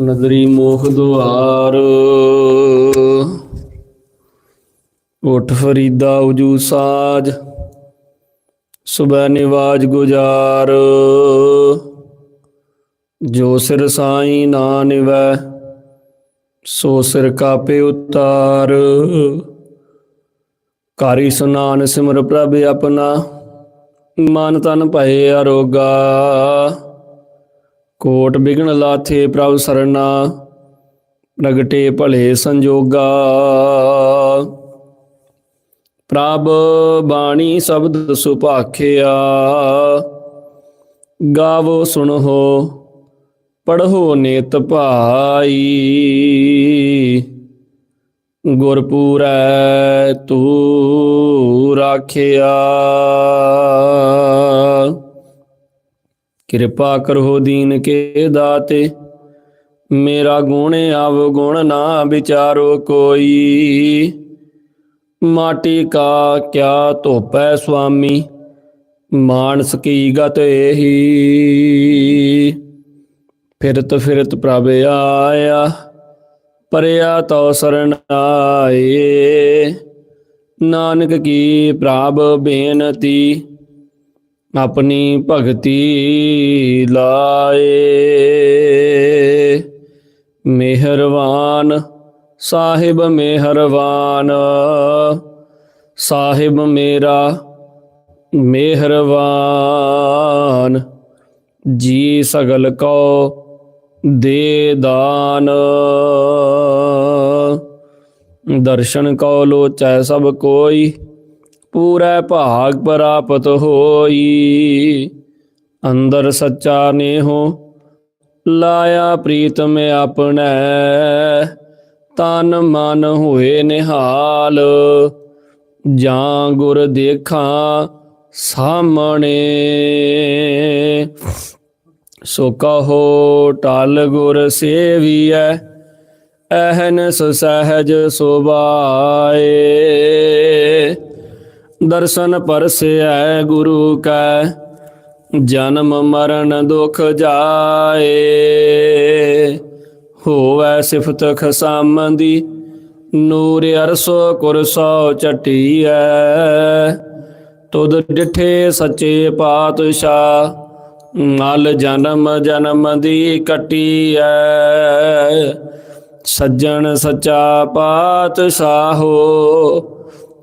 ਨਦਰੀ ਮੋਖ ਦੁਆਰ। ਉਠ ਫਰੀਦਾ ਉਜੂ ਸਾਜ, ਸੁਬਹ ਨਿਵਾਜ ਗੁਜਾਰ। ਜੋ ਸਿਰ ਸਾਈ ਨਾ ਨਿਵੈ, ਸੋ ਸਿਰ ਕਾਪੇ ਉਤਾਰ। ਕਾਰੀ ਸੁਨਾਨ ਸਿਮਰ ਪ੍ਰਭ ਆਪਣਾ, ਮਨ ਤਨ ਭਏ ਅਰੋਗਾ। ਕੋਟ ਬਿਗਨ ਲਾਥੇ ਪ੍ਰਭ ਸਰਨਾ ਪ੍ਰਗਟੇ ਭਲੇ ਸੰਜੋਗਾ। ਪ੍ਰਭ ਬਾਣੀ ਸ਼ਬਦ ਸੁਭਾਖਿਆ, ਗਾਵੋ ਸੁਣੋ, ਪੜ੍ਹੋ ਨੇਤ ਭਾਈ। ਗੁਰਪੂਰੈ ਤੂ ਰਾਖਿਆ। ਕਿਰਪਾ ਕਰੋ ਦੀਨ ਕੇ ਦਾਤੇ। ਮੇਰਾ ਗੁਣ ਅਵਗੁਣ ਨਾ ਵਿਚਾਰੋ ਕੋਈ। ਮਾਟੀ ਕਾ ਕਿਆ ਧੋਪੈ ਸੁਆਮੀ, ਮਾਨਸ ਕੀ ਗਤ ਇਹੀ ਫਿਰਤ ਫਿਰਤ ਪ੍ਰਭ ਆਇਆ, ਪਰਿਆ ਤੋ ਸਰਣ ਆਏ। ਨਾਨਕ ਕੀ ਪ੍ਰਭ ਬੇਨਤੀ ਆਪਣੀ ਭਗਤੀ ਲਾਏ। ਮਿਹਰਵਾਨ ਸਾਹਿਬ ਮਿਹਰਵਾਨ ਸਾਹਿਬ ਮੇਰਾ ਮਿਹਰਵਾਨ ਜੀ ਸਗਲ ਕੋ ਦੇ ਦਾਨ। ਦਰਸ਼ਨ ਕੋ ਲੋਚੈ ਸਭ ਕੋਈ। ਪੂਰੇ ਭਾਗ ਪ੍ਰਾਪਤ ਹੋਈ। ਅੰਦਰ ਸੱਚਾ ਨੇਹੋ ਲਾਇਆ ਪ੍ਰੀਤਮ ਆਪਣੈ। ਤਨ ਮਨ ਹੋਏ ਨਿਹਾਲ। ਜਾਂ ਗੁਰ ਦੇਖਾਂ ਸਾਹਮਣੇ। ਸੋ ਕਹੋ ਟਲ ਗੁਰ ਸੇਵੀਐ, ਅਹਨਸ ਸਹਜ ਸੁਭਾਏ। ਦਰਸ਼ਨ ਪਰਸੈ ਗੁਰੂ ਕੈ, ਜਨਮ ਮਰਨ ਦੁਖ ਜਾਏ। ਹੋਵੈ ਸਿਫਤ ਖਸਾਮੰਦੀ, ਨੂਰ ਅਰਸੋ ਕੁਰਸੋ ਚਟੀਐ ਤੁਧ ਡਿਠੇ ਸੱਚੇ ਪਾਤਸ਼ਾਹ ਨਾਲ ਜਨਮ ਜਨਮ ਦੀ ਕਟੀਐ। ਸੱਜਣ ਸੱਚਾ ਪਾਤਸ਼ਾਹੋ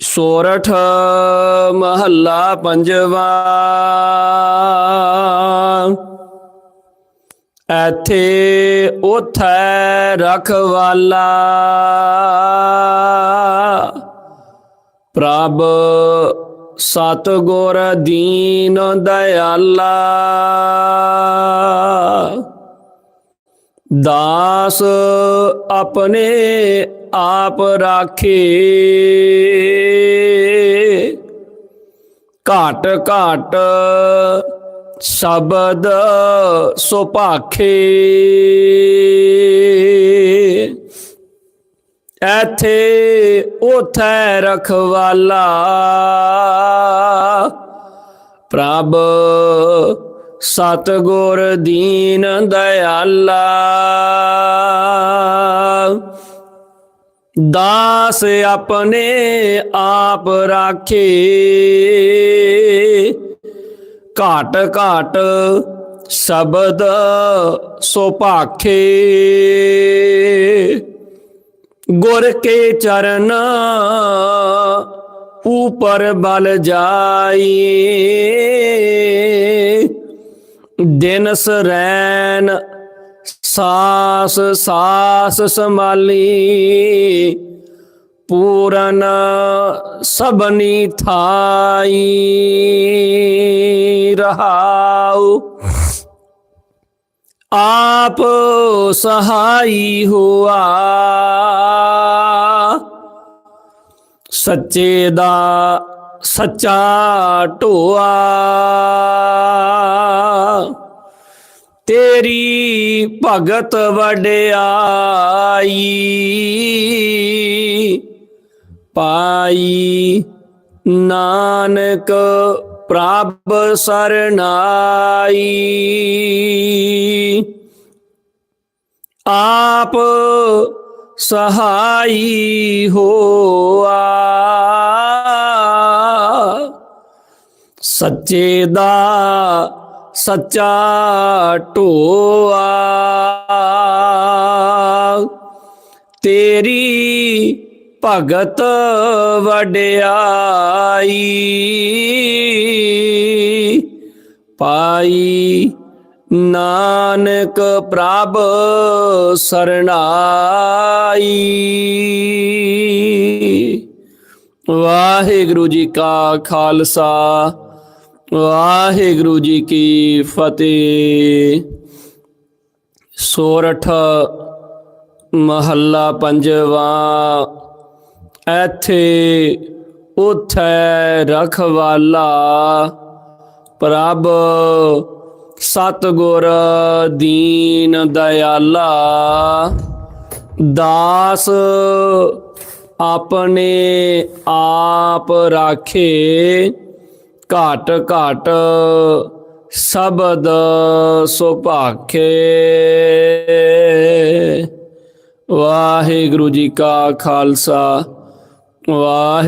ਸੋਰਠ ਮਹੱਲਾ ਪੰਜਵਾ। ਐਥੇ ਉਥੈ ਰਖਵਾਲਾ। ਪ੍ਰਭ ਸਤ ਗੁਰ ਦੀਨ ਦਇਆਲਾ। ਦਾਸ ਆਪਣੇ ਆਪ ਰਾਖੇ। ਘਾਟ ਘਾਟ ਸ਼ਬਦ ਸੁਭਾਖੇ। ਐਥੇ ਉਥੈ ਰਖਵਾਲਾ। ਪ੍ਰਭ ਸਤਗੁਰ ਦੀਨ ਦਇਆਲਾ। ਦਾਸ ਆਪਣੇ ਆਪ ਰਾਖੇ। ਘਾਟ ਘਾਟ ਸ਼ਬਦ ਸੁਭਾਖੇ। ਗੁਰ ਕੇ ਚਰਨ ਉਪਰ ਬਲ ਜਾਈ। ਦਿਨ ਸਰੈਨ ਸਾਸ ਸਾਸ ਸੰਭਾਲੀ ਪੂਰਨ ਸਭਨੀ ਥਾਈ ਰਹਾਉ। ਆਪ ਸਹਾਈ ਹੁਆ। ਸੱਚੇ ਦਾ ਸੱਚਾ ਢੋਆ। ਭਗਤ ਵਡਿਆਈ ਪਾਈ ਨਾਨਕ ਪ੍ਰਭ ਸਰਨਾਈ। ਆਪ ਸਹਾਈ ਹੋਆ। ਸੱਚੇ ਦਾ ਸੱਚਾ ਢੋਆ। ਤੇਰੀ ਭਗਤ ਵਡਿਆਈ ਪਾਈ ਨਾਨਕ ਪ੍ਰਭ ਸਰਨਾਈ ਵਾਹਿਗੁਰੂ ਜੀ ਕਾ ਖਾਲਸਾ। ਵਾਹਿਗੁਰੂ ਜੀ ਕੀ ਫਤਿਹ। ਸੋਰਠ ਮਹੱਲਾ ਪੰਜਵਾ। ਐਥੇ ਉਥੈ ਰਖਵਾਲਾ। ਪ੍ਰਭ ਸਤਗੁਰ ਦੀਨ ਦਇਆਲਾ ਦਾਸ ਆਪਣੇ ਆਪ ਰਾਖੇ। ਘਾਟ ਘਾਟ ਸ਼ਬਦ ਸੁਭਾਖੇ। ਵਾਹਿਗੁਰੂ ਜੀ ਕਾ ਖਾਲਸਾ ਵਾਹਿ